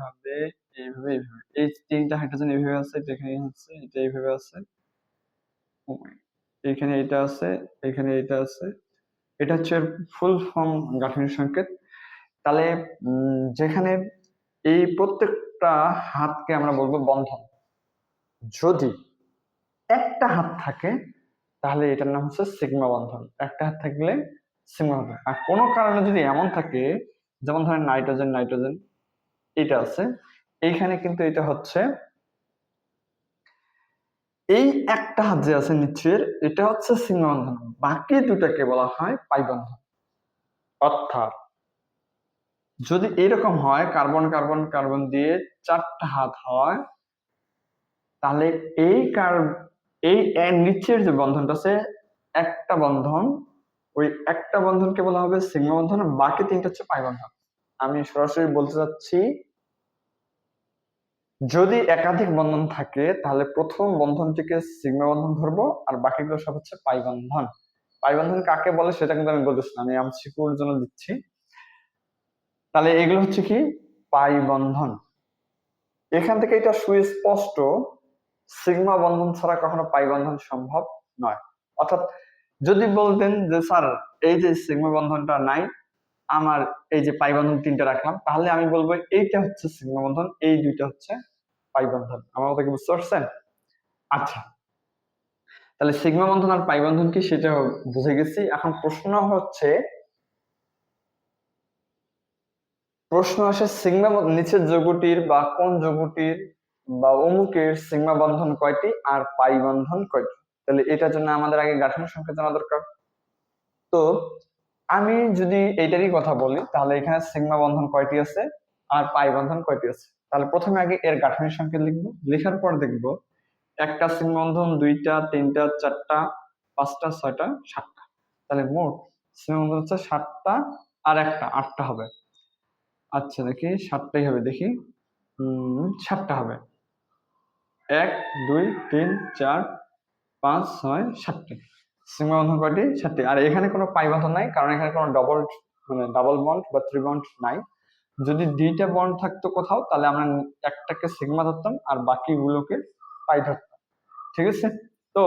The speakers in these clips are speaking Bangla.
এইভাবে এইভাবে এইভাবে এই তিনটা হাইড্রোজেন এইভাবে আছে এখানে আছে এটা এইভাবে আছে। এখানে এটা আছে, এখানে এটা আছে। এটা হচ্ছে ফুল ফর্ম গাঠনিক সংকেত। তাহলে যেখানে এই প্রত্যেকটা হাতকে আমরা বলব বন্ধন। যদি একটা হাত থাকে, তাহলে এটার নাম হচ্ছে সিগমা বন্ধন। একটা হাত থাকলে সিগমা হবে। আর কোনো কারণে যদি এমন থাকে, যেমন ধরেন নাইট্রোজেন নাইট্রোজেন এটা আছে। এইখানে কিন্তু এটা হচ্ছে এই একটা হাত যে আছে নিচের, এটা হচ্ছে সিগমা বন্ধন। বাকি দুটাকে বলা হয় পাই বন্ধন। অর্থাৎ যদি এরকম হয় কার্বন কার্বন কার্বন দিয়ে চারটা হাত হয়, তাহলে এই কার, এই নিচের যে বন্ধনটা আছে, একটা বন্ধন, ওই একটা বন্ধনকে বলা হবে সিগমা বন্ধন, বাকি তিনটা হচ্ছে পাই বন্ধন। আমি সরাসরি বলতে চাচ্ছি, যদি একাধিক বন্ধন থাকে, তাহলে প্রথম বন্ধনটিকে সিগমা বন্ধন ধরবো, আর বাকিগুলো সব হচ্ছে পাই বন্ধন। পাই বন্ধন কাকে বলে সেটা কিন্তু আমি বলতেছি আমি এমসিকিউর জন্য দিচ্ছি। তাহলে এগুলো হচ্ছে কি? পাই বন্ধন। এখান থেকে এটা সুস্পষ্ট, সিগমা বন্ধন ছাড়া কখনো পাই বন্ধন সম্ভব নয়। অর্থাৎ যদি বলতেন যে, স্যার, এই যে সিগমা বন্ধনটা নাই আমার এই যে পাই বন্ধন তিনটা রাখলাম, তাহলে আমি বলব এইটা হচ্ছে সিগমা বন্ধন, এই দুইটা হচ্ছে পাই বন্ধন আমার মতো কি বুঝতে পারছেন? আচ্ছা তাহলে সিগমা বন্ধন আর পাই বন্ধন কি সেটা বুঝে গেছি। এখন প্রশ্ন হচ্ছে, প্রশ্ন আসে সিগমা নিচের যৌগটির বা কোন যৌগটির বা অমুকের সিগমা বন্ধন কয়টি আর পাই বন্ধন কয়টি? তাহলে এটার জন্য আমাদের আগে গাঠনিক সংখ্যা জানা দরকার। তো আমি যদি এইটারই কথা বলি, তাহলে এখানে সিগমা বন্ধন কয়টি আছে? আর পাই বন্ধন কয়টি আছে? তাহলে প্রথমে আগে এর গাঠনিক সংখ্যা লিখব। লেখার পর দেখব, একটা সিগমা বন্ধন দুইটা, তিনটা, চারটা, পাঁচটা, ছয়টা, সাতটা। তাহলে মোট সিগমা বন্ধন হচ্ছে সাতটা আর একটা, আটটা হবে। আচ্ছা দেখি, সাতটাই হবে, দেখি। সাতটা হবে। এক, দুই, তিন, চার, পাঁচ, ছয়, সাতটি। সিগমা বন্ধন কয়টি সাতটি। আর এখানে কোনো পাই বন্ধন নাই, কারণ এখানে কোনো ডবল মানে ডাবল বন্ড বা থ্রি বন্ড নাই। যদি দুইটা বন্ড থাকতো কোথাও, তাহলে আমরা একটাকে সিগমা ধরতাম আর বাকিগুলোকে পাই ধরতাম। ঠিক আছে? তো,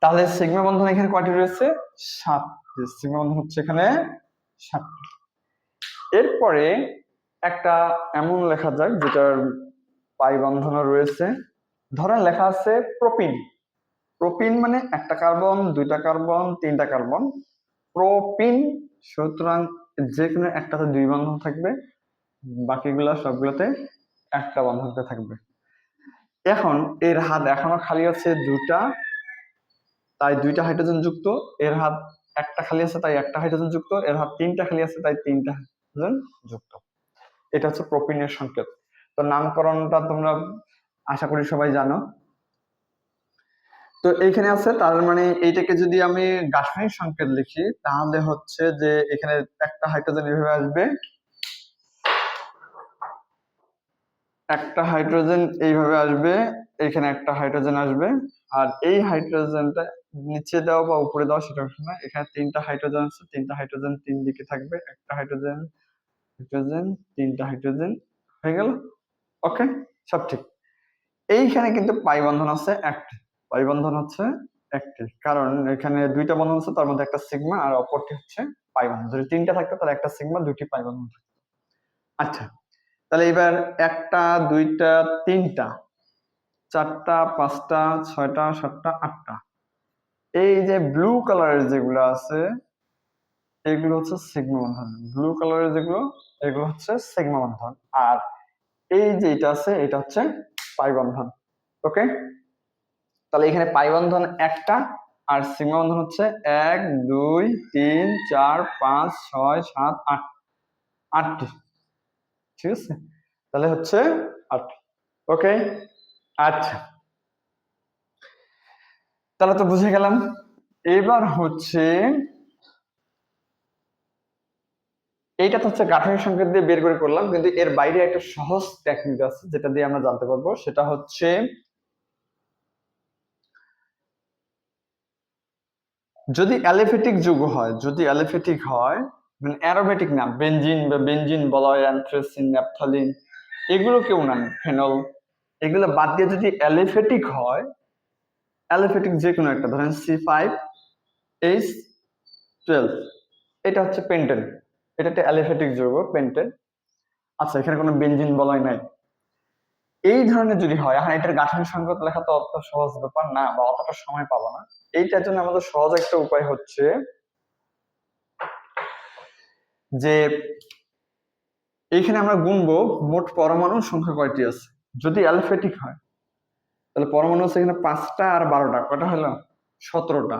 তাহলে সিগমা বন্ধন এখানে কয়টি রয়েছে? সাত সিগমা বন্ধন হচ্ছে এখানে সাতটি। এরপরে একটা এমন লেখা যাক, যেটার পাই বন্ধনও রয়েছে। ধরেন লেখা আছে প্রোপিন। প্রোপিন মানে একটা কার্বন, দুইটা কার্বন, তিনটা কার্বন। প্রোপিন সুতরাং যে কোনো একটাতে দুই বন্ধন থাকবে, বাকিগুলো সবগুলোতে একটা বন্ধনতে থাকবে। এখন এর হাত এখনও খালি আছে দুটা তাই দুইটা হাইড্রোজেন যুক্ত এর হাত একটা খালি আছে, তাই একটা হাইড্রোজেন যুক্ত এর হাত তিনটা খালি আছে, তাই তিনটা হাইড্রোজেন যুক্ত এটা হচ্ছে প্রোপিনের সংকেত। তো নামকরণটা তোমরা আশা করি সবাই জানো। তো এইখানে আছে, তার মানে এইটাকে যদি আমি গাঠনিক সংকেত লিখি, তাহলে হচ্ছে যে এখানে একটা হাইড্রোজেন এভাবে আসবে। একটা হাইড্রোজেন এইভাবে আসবে, এখানে একটা হাইড্রোজেন আসবে, আর এই হাইড্রোজেনটা নিচে দেওয়া বা উপরে দেওয়া সেটা না। এখানে তিনটা হাইড্রোজেন আছে, তিনটা হাইড্রোজেন তিন দিকে থাকবে, একটা হাইড্রোজেন হাইড্রোজেন তিনটা হাইড্রোজেন হয়ে গেল? ওকে সব ঠিক। এইখানে কিন্তু পাই বন্ধন আছে, একটি। পাই বন্ধন হচ্ছে একটি। কারণ এখানে দুইটা বন্ধন আছে, তার মধ্যে একটা সিগমা আর অপরটি হচ্ছে পাই বন্ধন। যদি তিনটা থাকতো, তাহলে একটা সিগমা, দুইটি পাই বন্ধন থাকতো। আচ্ছা তাহলে এবার একটা, দুইটা, তিনটা, চারটা, পাঁচটা, ছয়টা, সাতটা, আটটা। এই যে ব্লু কালারের যেগুলো আছে, এগুলো হচ্ছে সিগমা বন্ধন। ব্লু কালারের যেগুলো, এগুলো হচ্ছে সিগমা বন্ধন। আর এই যে এটা আছে, এটা হচ্ছে পাই বন্ধন। ওকে তাহলে এখানে পাই বন্ধন একটা আর সিগমা বন্ধন হচ্ছে এক, দুই, তিন, চার, পাঁচ, ছয়, সাত, আট। আটটি। ঠিক আছে? তাহলে হচ্ছে আট ওকে? আচ্ছা। তাহলে তো বুঝে গেলাম। এবার হচ্ছে এইটা তো হচ্ছে গাঠনিক সংকেত দিয়ে বের করে করলাম, কিন্তু এর বাইরে একটা সহজ টেকনিক আছে যেটা দিয়ে আমরা জানতে পারব। সেটা হচ্ছে যদি অ্যালিফেটিক যুগ হয়, যদি অ্যালিফেটিক হয় মানে অ্যারোমেটিক না বেনজিন বা বেনজিন বলা হয় অ্যান্থ্রেসিন, ন্যাপথালিন, এগুলো কেউ না, ফেনল, এগুলো বাদ দিয়ে যদি অ্যালিফেটিক হয়, অ্যালিফেটিক যে কোনো একটা, ধরেন সি ফাইভ, এইচ টুয়েলভ, এটা হচ্ছে পেন্টেন এটা একটা অ্যালিফেটিক যৌগ, পেন্টেন। আচ্ছা এখানে কোনো বেনজিন বলাই নাই। এই ধরনের যদি হয় এখন এটার গাঠনিক সংকেত লেখা তো অত সহজ ব্যাপার না বা অতটা সময় পাবো না। এইটার জন্য আমাদের সহজ একটা উপায় হচ্ছে যে এইখানে আমরা গুনবো মোট পরমাণুর সংখ্যা কয়টি আছে? যদি অ্যালফেটিক হয়, তাহলে পরমাণু আছে এখানে পাঁচটা আর বারোটা, কয়টা হলো? সতেরোটা।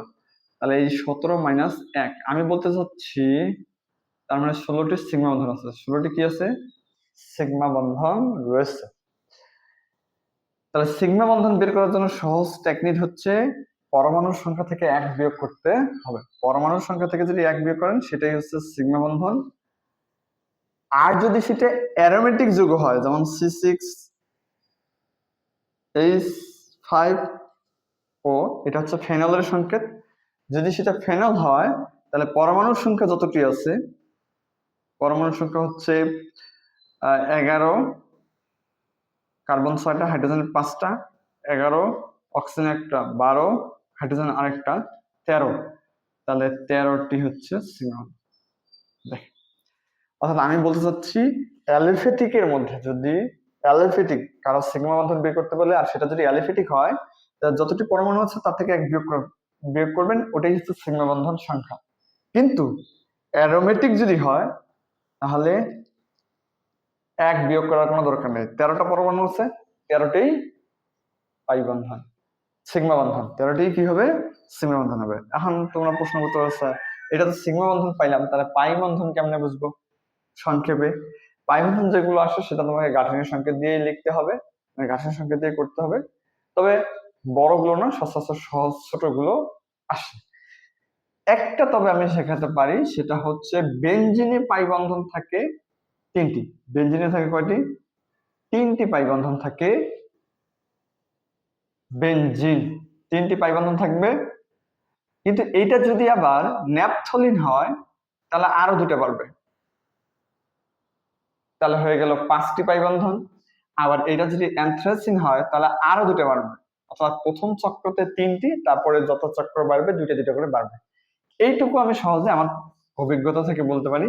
তাহলে এই সতেরো মাইনাস এক, আমি বলতে চাচ্ছি তার মানে ষোলোটি সিগমা বন্ধন আছে। ষোলোটি কি আছে? সিগমা বন্ধন রয়েছে। তাহলে সিগমা বন্ধন বের করার জন্য সহজ টেকনিক হচ্ছে পরমাণুর সংখ্যা থেকে এক বিয়োগ করতে হবে। পরমাণুর সংখ্যা থেকে যদি এক বিয়োগ করেন, সেটাই হচ্ছে সিগমা বন্ধন। আর যদি সেটা অ্যারোমেটিক যুগ হয়, যেমন C six H five O এটা হচ্ছে ফেনলের সংকেত। যদি সেটা ফেনল হয়, তাহলে পরমাণুর সংখ্যা যতটি আছে, পরমাণুর সংখ্যা হচ্ছে এগারো কার্বন ছয়টা, হাইড্রোজেন পাঁচটা, এগারো, অক্সিজেন একটা, বারো, হাইড্রোজেন আরেকটা, তেরো। তাহলে তেরোটি হচ্ছে সিগমা দেখ। অর্থাৎ আমি বলতে চাচ্ছি অ্যালিফেটিকের মধ্যে যদি অ্যালিফেটিক কারও সিগমা বন্ধন বের করতে বলে, আর সেটা যদি অ্যালিফেটিক হয় যতটি পরমাণু আছে তার থেকে এক বিয়োগ বিয়োগ করবেন, ওটাই হচ্ছে সিগমা বন্ধন সংখ্যা। কিন্তু অ্যারোমেটিক যদি হয়, তাহলে এক বিয়োগ করার কোনো দরকার নেই। তেরোটা পরমাণু আছে, তেরোটাই পাই বন্ধন, সিগমা বন্ধন। তেরোটি কি হবে? সিগমা বন্ধন হবে। এখন তোমরা প্রশ্ন করতে পারো স্যার এটা তো সিগমা বন্ধন পাইলাম, তাহলে পাই বন্ধন কেমনে বুঝব? সংক্ষেপে। পাই বন্ধন যেগুলো আসে, সেটা তোমাকে গাঠনিক সংকেত দিয়ে লিখতে হবে মানে গাঠনিক সংকেত দিয়ে করতে হবে। তবে বড়গুলো না সচরাচর সহজ ছোটগুলো আসে। একটা তবে আমি শেখাতে পারি, সেটা হচ্ছে, বেঞ্জিনে পাই বন্ধন থাকে তিনটি। বেঞ্জিনে থাকে কয়টি? তিনটি পাই বন্ধন থাকে বেনজিন তিনটি পাই বন্ধন থাকবে। কিন্তু এইটা যদি আবার ন্যাপথলিন হয়, তাহলে আরও দুটো বাড়বে। তাহলে হয়ে গেল পাঁচটি পাই বন্ধন আবার এটা যদি অ্যান্থ্রাসিন হয়, তাহলে আরও দুটো বাড়বে। অর্থাৎ প্রথম চক্রতে তিনটি, তারপরে যত চক্র বাড়বে, দুইটা দুইটা করে বাড়বে। এইটুকু আমি সহজে আমার অভিজ্ঞতা থেকে বলতে পারি।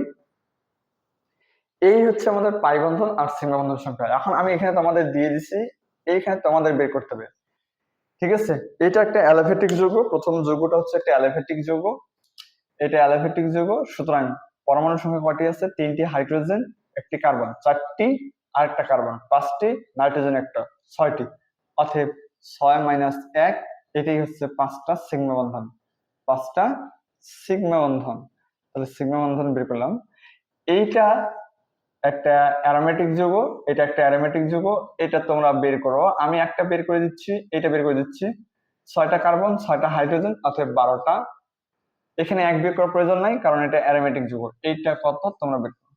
এই হচ্ছে আমাদের পাই বন্ধন আর সীমা বন্ধন সংখ্যা। এখন আমি এখানে তোমাদের দিয়ে দিছি, এইখানে তোমাদের বের করতে হবে। ঠিক আছে? এটা একটা অ্যালোভেটিক যৌগ, প্রথম যৌগটা হচ্ছে একটা অ্যালোভেটিক যৌগ। এটা অ্যালোভেটিক যৌগ, সুতরাং পরমাণু সংখ্যা কয়টি আছে? তিনটি হাইড্রোজেন, একটি কার্বন। চারটি আর একটা কার্বন। পাঁচটি নাইট্রোজেন একটা। ছয়টি। অতএব ছয় মাইনাস এক, এটাই হচ্ছে পাঁচটা সিগমা বন্ধন পাঁচটা সিগমা বন্ধন তাহলে সিগমা বন্ধন বের করলাম। এইটা একটা অ্যারোমেটিক যুগ এটা একটা অ্যারোমেটিক যুগ এটা তোমরা বের করো। আমি একটা বের করে দিচ্ছি, এটা বের করে দিচ্ছি। ছয়টা কার্বন ছয়টা হাইড্রোজেন অথবা বারোটা। এখানে এক বের করার প্রয়োজন নাই, কারণ এটা অ্যারোমেটিক যুগ এইটা কত, তোমরা বের করো।